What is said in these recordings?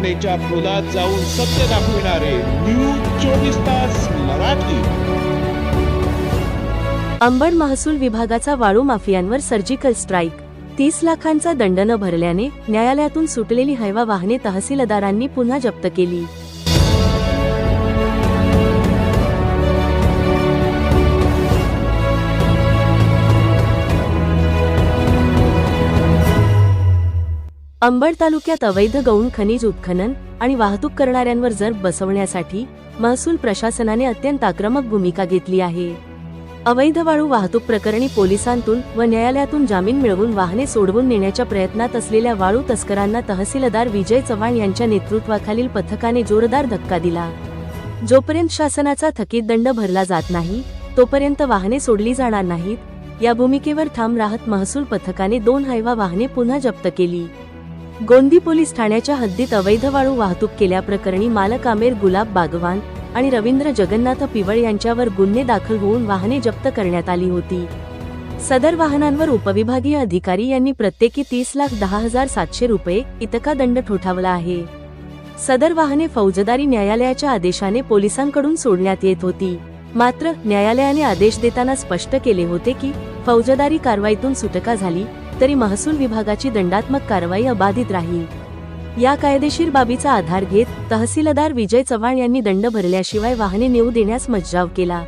घटनेच्या खोलात जाऊन सत्य दाखविणारे न्यूज चोवीस तास मराठी. अंबड महसूल विभागाचा वाळू माफियांवर सर्जिकल स्ट्राईक. तीस लाखांचा दंड न भरल्याने न्यायालयातून सुटलेली हैवा वाहने तहसीलदारांनी पुन्हा जप्त केली. अंबड तालुक्यात अवैध गौण खनिज उत्खनन आणि वाहतूक करणाऱ्यांवर जर बसवण्यासाठी महसूल प्रशासनाने अत्यंत आक्रमक भूमिका घेतली आहे. अवैध वाळू वाहतूक प्रकरणी पोलिसांतून व न्यायालयातून जामीन मिळवून वाहने सोडवून नेण्याच्या प्रयत्नात असलेल्या वाळू तस्करांना तहसीलदार विजय चव्हाण यांच्या नेतृत्वाखालील पथकाने जोरदार धक्का दिला. जोपर्यंत शासनाचा थकीत दंड भरला जात नाही तोपर्यंत वाहने सोडली जाणार नाहीत. या भूमिकेवर ठाम राहत महसूल पथकाने दोन हायवा वाहने पुन्हा जप्त केली. गोंदी पोलीस ठाण्याच्या हद्दीत अवैध वाळू वाहतूक केल्याप्रकरणी मालक आमेर गुलाब बागवान आणि रवींद्र जगन्नाथ पिवळ यांच्यावर गुन्हे दाखल होऊन वाहने जप्त करण्यात आली होती. सदर वाहनांवर उपविभागीय अधिकारी यांनी प्रत्येकी तीस लाख दहा हजार सातशे रुपये इतका दंड ठोठावला आहे. सदर वाहने फौजदारी न्यायालयाच्या आदेशाने पोलिसांकडून सोडण्यात येत होती. मात्र न्यायालयाने आदेश देताना स्पष्ट केले होते की फौजदारी कारवाईतून सुटका झाली तरी महसूल विभागाची दंडात्मक कारवाई अबाधित राहील. या कायदेशीर बाबीचा आधार घेत तहसीलदार विजय चव्हाण यांनी दंड भरल्याशिवाय वाहने नेऊ देण्यास मज्जाव केला.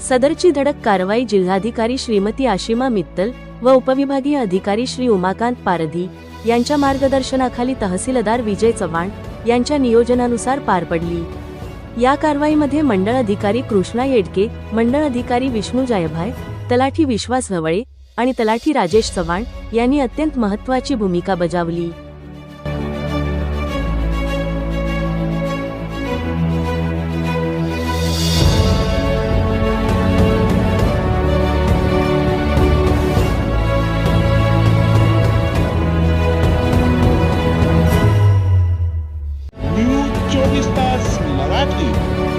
सदरची धडक कारवाई जिल्हाधिकारी श्रीमती आशिमा मित्तल व उपविभागीय अधिकारी श्री उमाकांत पारधी यांच्या मार्गदर्शनाखाली तहसीलदार विजय चव्हाण यांच्या नियोजनानुसार पार पडली. या कारवाईमध्ये मंडळ अधिकारी कृष्णा येडके मंडळ अधिकारी विष्णू जायभाय तलाठी विश्वास हवळे आणि तलाठी राजेश चव्हाण यांनी अत्यंत महत्त्वाची भूमिका बजावली. चोवीस तास मराठी.